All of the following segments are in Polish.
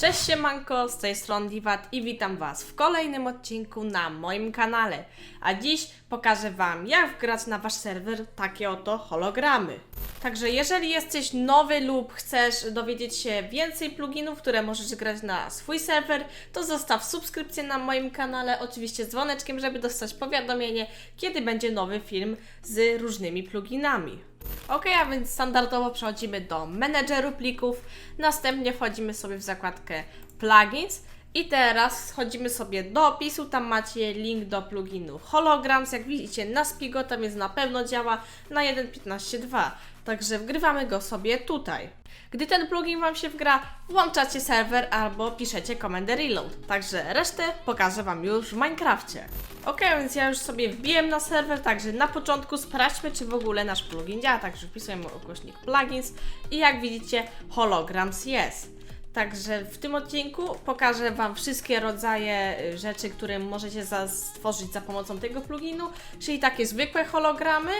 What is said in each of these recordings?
Cześć siemanko, z tej strony Diwat i witam Was w kolejnym odcinku na moim kanale. A dziś pokażę Wam jak wgrać na Wasz serwer takie oto hologramy. Także jeżeli jesteś nowy lub chcesz dowiedzieć się więcej pluginów, które możesz grać na swój serwer, to zostaw subskrypcję na moim kanale, oczywiście z dzwoneczkiem, żeby dostać powiadomienie, kiedy będzie nowy film z różnymi pluginami. Ok, a więc standardowo przechodzimy do menedżeru plików, następnie wchodzimy sobie w zakładkę plugins i teraz schodzimy sobie do opisu, tam macie link do pluginu Holograms, jak widzicie na Spigota, więc na pewno działa na 1.15.2, także wgrywamy go sobie tutaj. Gdy ten plugin Wam się wgra, włączacie serwer albo piszecie komendę reload, także resztę pokażę Wam już w Minecrafcie. Ok, więc ja już sobie wbiłem na serwer, także na początku sprawdźmy, czy w ogóle nasz plugin działa. Także wpisujemy ukośnik plugins i jak widzicie, holograms jest. Także w tym odcinku pokażę Wam wszystkie rodzaje y, rzeczy, które możecie za stworzyć za pomocą tego pluginu, czyli takie zwykłe hologramy,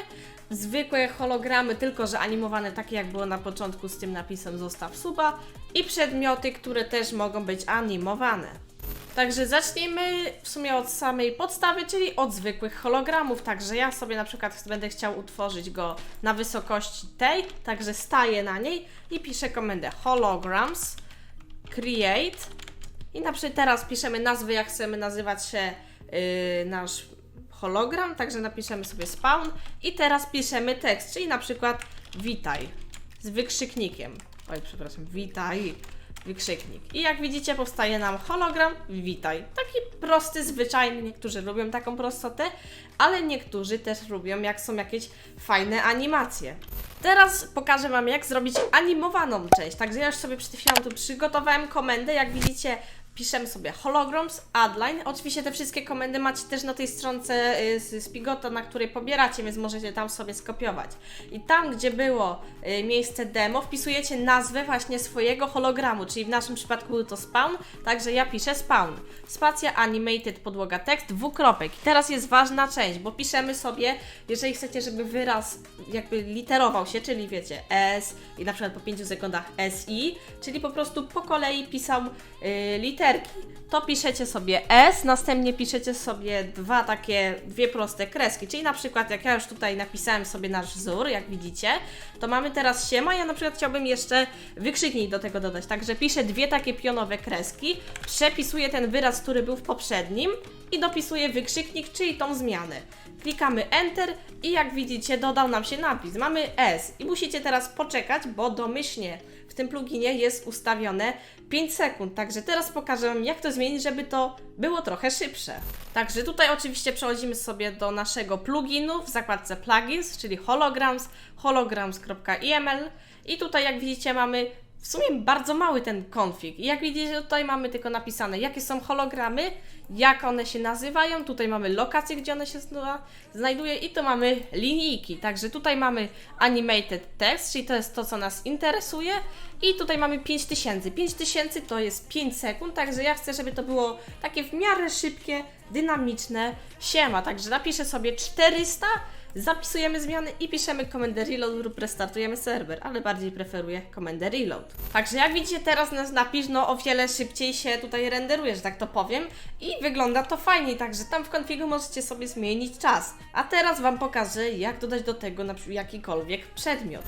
zwykłe hologramy, tylko że animowane takie jak było na początku z tym napisem zostaw suba i przedmioty, które też mogą być animowane. Także zacznijmy w sumie od samej podstawy, czyli od zwykłych hologramów. Także ja sobie na przykład będę chciał utworzyć go na wysokości tej, także staję na niej i piszę komendę holograms create i na przykład teraz piszemy nazwy, jak chcemy nazywać się yy, nasz hologram, także napiszemy sobie spawn i teraz piszemy tekst, czyli na przykład witaj z wykrzyknikiem. Oj, przepraszam, witaj wykrzyknik. I jak widzicie, powstaje nam hologram witaj. Taki prosty, zwyczajny. Niektórzy lubią taką prostotę, ale niektórzy też lubią, jak są jakieś fajne animacje. Teraz pokażę Wam, jak zrobić animowaną część. Także ja już sobie przed chwilą tu przygotowałem komendę. Jak widzicie, piszemy sobie holograms, addline. Oczywiście te wszystkie komendy macie też na tej stronce y, z Spigota, na której pobieracie, więc możecie tam sobie skopiować. I tam, gdzie było y, miejsce demo, wpisujecie nazwę właśnie swojego hologramu, czyli w naszym przypadku był to spawn, także ja piszę spawn. Spacja animated podłoga tekst, dwukropek. I teraz jest ważna część, bo piszemy sobie, jeżeli chcecie, żeby wyraz jakby literował się, czyli wiecie, S i na przykład po 5 sekundach SI, czyli po prostu po kolei pisał y, literki, to piszecie sobie S, następnie piszecie sobie dwa takie, dwie proste kreski, czyli na przykład jak ja już tutaj napisałem sobie nasz wzór, jak widzicie, to mamy teraz siema, ja na przykład chciałbym jeszcze wykrzyknik do tego dodać, także piszę dwie takie pionowe kreski, przepisuję ten wyraz, który był w poprzednim i dopisuję wykrzyknik, czyli tą zmianę. Klikamy Enter i jak widzicie dodał nam się napis. Mamy S i musicie teraz poczekać, bo domyślnie w tym pluginie jest ustawione 5 sekund. Także teraz pokażę Wam, jak to zmienić, żeby to było trochę szybsze. Także tutaj oczywiście przechodzimy sobie do naszego pluginu w zakładce plugins, czyli holograms, holograms.iml i tutaj jak widzicie mamy w sumie bardzo mały ten konfig. I jak widzicie, tutaj mamy tylko napisane, jakie są hologramy, jak one się nazywają. Tutaj mamy lokację, gdzie one się zna znajduje i tu mamy linijki. Także tutaj mamy animated text, czyli to jest to, co nas interesuje. I tutaj mamy 5000. 5000 to jest 5 sekund, także ja chcę, żeby to było takie w miarę szybkie, dynamiczne siema. Także napiszę sobie 400 zapisujemy zmiany i piszemy komendę reload lub restartujemy serwer, ale bardziej preferuję komendę reload. Także jak widzicie teraz nasz napis no o wiele szybciej się tutaj renderuje, że tak to powiem i wygląda to fajnie, także tam w konfigu możecie sobie zmienić czas. A teraz Wam pokażę jak dodać do tego na przykład jakikolwiek przedmiot.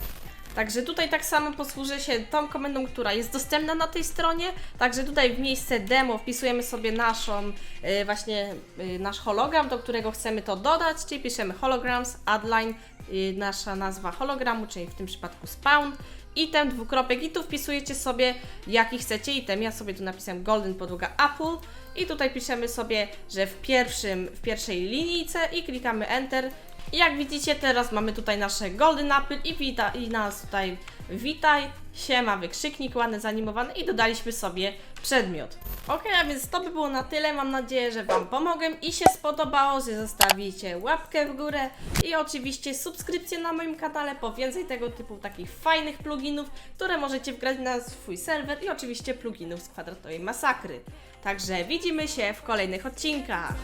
Także tutaj tak samo posłużę się tą komendą, która jest dostępna na tej stronie. Także tutaj w miejsce demo wpisujemy sobie naszą, y, właśnie y, nasz hologram, do którego chcemy to dodać, czyli piszemy holograms, addline, y, nasza nazwa hologramu, czyli w tym przypadku spawn, item, dwukropek i tu wpisujecie sobie jaki chcecie item. Ja sobie tu napisałem golden podłoga apple i tutaj piszemy sobie, że w pierwszym, w pierwszej linijce i klikamy enter i jak widzicie, teraz mamy tutaj nasze Golden Apple i, wita, i nas tutaj witaj, siema, wykrzyknik ładny, zanimowany i dodaliśmy sobie przedmiot. Ok, a więc to by było na tyle. Mam nadzieję, że Wam pomogłem i się spodobało, że zostawicie łapkę w górę i oczywiście subskrypcję na moim kanale po więcej tego typu takich fajnych pluginów, które możecie wgrać na swój serwer i oczywiście pluginów z kwadratowej masakry. Także widzimy się w kolejnych odcinkach.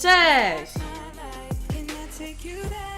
Cześć! Take you there?